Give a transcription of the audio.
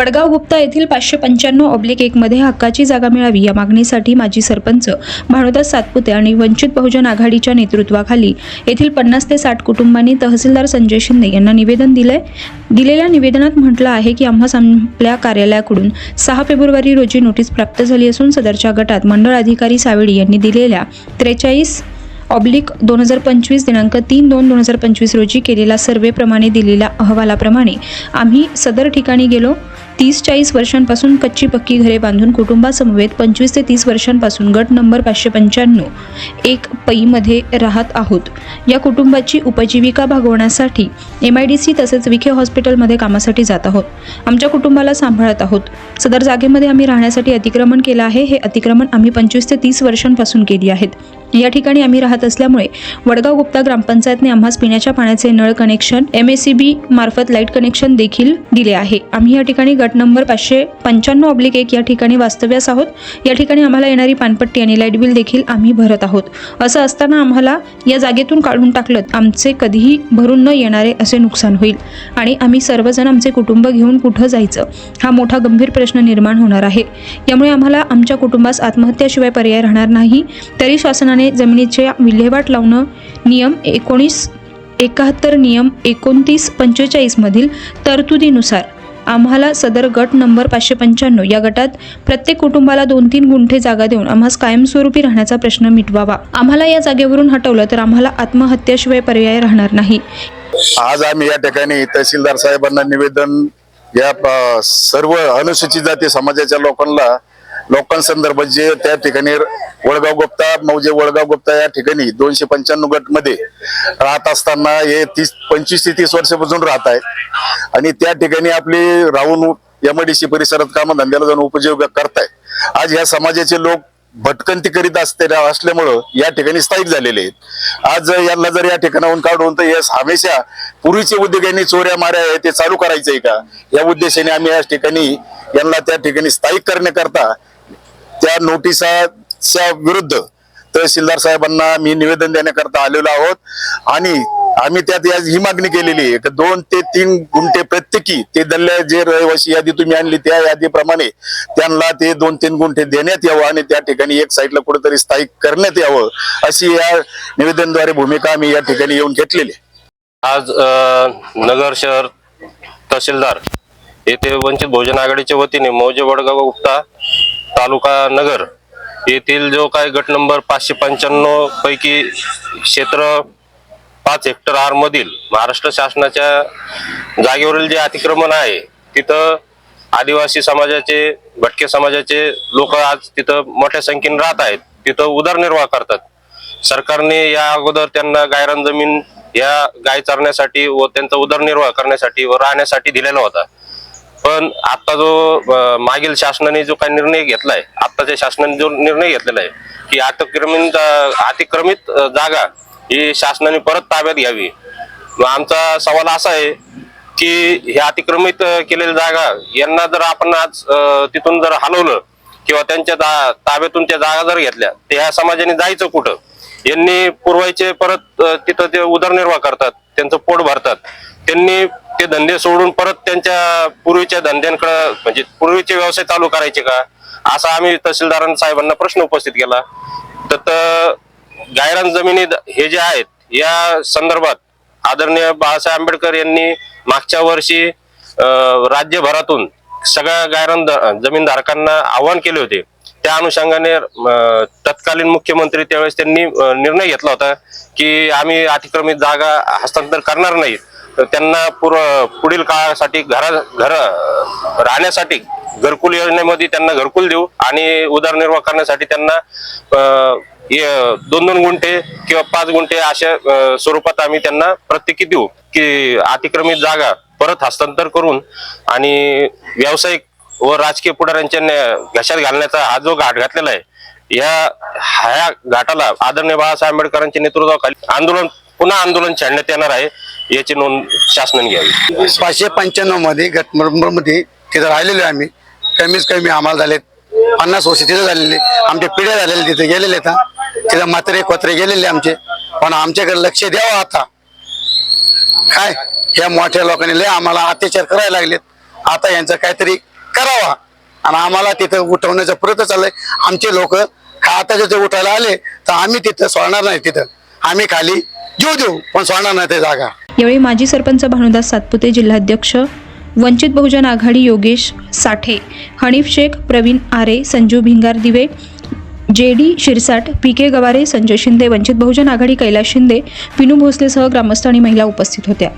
वडगाव गुप्ता येथील पाचशे पंच्याण्णव ऑब्लिक एकमध्ये हक्काची जागा मिळावी या मागणीसाठी माजी सरपंच भानुदास सातपुते आणि वंचित बहुजन आघाडीच्या नेतृत्वाखाली येथील पन्नास ते साठ कुटुंबांनी तहसीलदार संजय शिंदे यांना निवेदन दिले दिलेल्या निवेदनात म्हटलं आहे की आम्हास आपल्या कार्यालयाकडून सहा फेब्रुवारी रोजी नोटीस प्राप्त झाली असून सदरच्या गटात मंडळ अधिकारी सावेडी यांनी दिलेल्या त्रेचाळीस ऑब्लिक दोन हजार पंचवीस दिनांक तीन दोन दोन हजार पंचवीस रोजी केलेल्या सर्वेप्रमाणे दिलेल्या अहवालाप्रमाणे आम्ही सदर ठिकाणी गेलो. तीस चाळीस वर्षांपासून कच्ची पक्की घरे बांधून कुटुंबासमवेत पंचवीस ते तीस वर्षांपासून गट नंबर पाचशे पंच्याण्णव एक पैमध्ये राहत आहोत. या कुटुंबाची उपजीविका भागवण्यासाठी एम आय डी सी तसेच विखे हॉस्पिटलमध्ये कामासाठी जात आहोत. आमच्या कुटुंबाला सांभाळत आहोत. सदर जागेमध्ये आम्ही राहण्यासाठी अतिक्रमण केलं आहे. हे अतिक्रमण आम्ही पंचवीस ते तीस वर्षांपासून केली आहेत. या ठिकाणी आम्ही राहत असल्यामुळे वडगाव गुप्ता ग्रामपंचायतने आम्हास पिण्याच्या पाण्याचे नळ connection M S C B मार्फत लाइट कनेक्शन देखील दिले आहे. आम्ही या ठिकाणी गट नंबर पाचशे पंच्याण्णव ऑब्लिक एक या ठिकाणी वास्तव्यास आहोत. या ठिकाणी आम्हाला येणारी पानपट्टी आणि लाइट बिल देखील आम्ही भरत आहोत. असं असताना आम्हाला या जागेतून काढून टाकलं आमचे कधीही भरून न येणारे असे नुकसान होईल. आणि आम्ही सर्वजण आमचे कुटुंब घेऊन कुठं जायचं हा मोठा गंभीर प्रश्न निर्माण होणार आहे. यामुळे आम्हाला आमच्या कुटुंबास आत्महत्याशिवाय पर्याय राहणार नाही तरी शासनाने जमिनीच्या विल्हेवाट लावणं नियम एकोणीस एकाहत्तर नियम एकोणतीस पंचेचाळीसमधील तरतुदीनुसार आम्हाला सदर गट नंबर पाचशे पंच्याण्णव या गटात प्रत्येक कुटुंबाला दोन तीन गुंठे जागा देऊन आम्हास कायमस्वरूपी राहण्याचा प्रश्न मिटवावा. आम्हाला या जागेवरून हटवलं तर आम्हाला आत्महत्याशिवाय पर्याय राहणार नाही. आज आम्ही या ठिकाणी तहसीलदार साहेबांना निवेदन या सर्व अनुसूचित जाती समाजाच्या लोकांना लोकांसंदर्भात जे त्या ठिकाणी वळगाव गुप्ता मौजे वडगाव गुप्ता या ठिकाणी दोनशे पंच्याण्णव गटमध्ये राहत असताना हे तीस पंचवीस ते तीस वर्षापासून राहत आहे आणि त्या ठिकाणी आपली राहून एमआयडीसी परिसरात कामधंद्याला जाऊन उपजीविका करताय. आज या समाजाचे लोक भटकंती करीत असते असल्यामुळं या ठिकाणी स्थायिक झालेले आहेत. आज यांना जर या ठिकाणाहून काढून तर यास हमेशा पूर्वीचे उद्योगांनी चोऱ्या माऱ्या आहे ते चालू करायचंय का? या उद्देशाने आम्ही या ठिकाणी यांना त्या ठिकाणी स्थायिक करण्याकरता या नोटिसाच्या विरुद्ध तहसीलदार साहेबांना मी निवेदन देण्याकरता आलेलो आहोत. आणि आम्ही त्यात या- ही मागणी केलेली आहे की दोन ते तीन गुंठे प्रत्येकी ते दल्ल्या जे रहिवासी यादी तुम्ही आणली त्या यादीप्रमाणे त्यांना ते दोन तीन गुंठे देण्यात यावं आणि त्या ठिकाणी एक साईडला कुठेतरी स्थायिक करण्यात यावं अशी या निवेदनद्वारे भूमिका आम्ही या ठिकाणी येऊन घेतलेली आज नगर शहर तहसीलदार येथे वंचित बहुजन आघाडीच्या वतीने मौजे वडगाव गुप्ता तालुका नगर येथील जो काय गट नंबर पाचशे पंच्याण्णव पैकी क्षेत्र पाच हेक्टर आर मधील महाराष्ट्र शासनाच्या जागेवरील जे अतिक्रमण आहे तिथं आदिवासी समाजाचे भटके समाजाचे लोक आज तिथं मोठ्या संख्येने राहत आहेत. तिथं उदरनिर्वाह करतात. सरकारने या अगोदर त्यांना गायरान जमीन या गाय चरण्यासाठी व त्यांचा उदरनिर्वाह करण्यासाठी व राहण्यासाठी दिलेला होता. पण आता जो मागील शासनाने जो काही निर्णय घेतलाय आताच्या शासनाने जो निर्णय घेतलेला आहे की अतिक्रमित अतिक्रमित जागा ही शासनाने परत ताब्यात घ्यावी. मग आमचा सवाल असा आहे की हे अतिक्रमित केलेल्या जागा यांना जर आपण आज तिथून जर हलवलं किंवा त्यांच्या ताब्यातून त्या जागा जर घेतल्या तर ह्या समाजाने जायचं कुठं? यांनी पुरवायचे परत तिथं ते उदरनिर्वाह करतात त्यांचं पोट भरतात त्यांनी ते धंदे सोडून परत त्यांच्या पूर्वीच्या धंद्यांकडे म्हणजे पूर्वीचे व्यवसाय चालू करायचे का? असा आम्ही तहसीलदार साहेबांना प्रश्न उपस्थित केला. तर गायरान जमिनी हे जे आहेत या संदर्भात आदरणीय बाळासाहेब आंबेडकर यांनी मागच्या वर्षी राज्यभरातून सगळ्या गायरान जमीनधारकांना आवाहन केले होते. त्या अनुषंगाने तत्कालीन मुख्यमंत्री त्यावेळेस त्यांनी निर्णय घेतला होता की आम्ही अतिक्रमित जागा हस्तांतर करणार नाहीत तर त्यांना पुर पुढील काळासाठी घरा घर राहण्यासाठी घरकुल योजनेमध्ये त्यांना घरकुल देऊ आणि उदरनिर्वाह करण्यासाठी त्यांना दोन दोन गुंठे किंवा पाच गुंठे अशा स्वरूपात आम्ही त्यांना प्रत्येकी देऊ की अतिक्रमित जागा परत हस्तांतर करून आणि व्यावसायिक व राजकीय पुढाऱ्यांच्या न्या- घशात घालण्याचा हा जो घाट घातलेला आहे या ह्या घाटाला आदरणीय बाळासाहेब आंबेडकरांच्या नेतृत्वाखाली आंदोलन पुन्हा आंदोलन छेडण्यात येणार आहे. याची नोंद शासनाने घ्यावी. पाचशे पंच्याण्णवमध्ये गटमध्ये तिथं राहिलेलो आम्ही. कमीच कमी आम्हाला झालेत पन्नास वर्ष तिथे झालेले. आमच्या पिढ्या झालेल्या तिथे गेलेले आहेत हा. तिथं म्हात्रे कोत्रे गेलेले आमचे. पण आमच्याकडे लक्ष द्यावं आता. काय? या मोठ्या लोकांनी लय आम्हाला अत्याचार करायला लागलेत. आता यांचं काहीतरी करावा. आणि आम्हाला तिथं उठवण्याचा प्रयत्न चाललाय. आमचे लोक आता जर ते उठायला आले तर आम्ही तिथं सोडणार नाही तिथं. आम्ही खाली जीव देऊ पण सोडणार नाही ते जागा. यावेळी माजी सरपंच भानुदास सातपुते जिल्हाध्यक्ष वंचित बहुजन आघाडी योगेश साठे हनीफ शेख प्रवीण आरे Sanju Bhingardive J D Shirsat P K Gaware Sanjay Shinde Vanchit Bahujan Aghadi Kailas Shinde Pinu भोसलेसह ग्रामस्थ आणि महिला उपस्थित होत्या.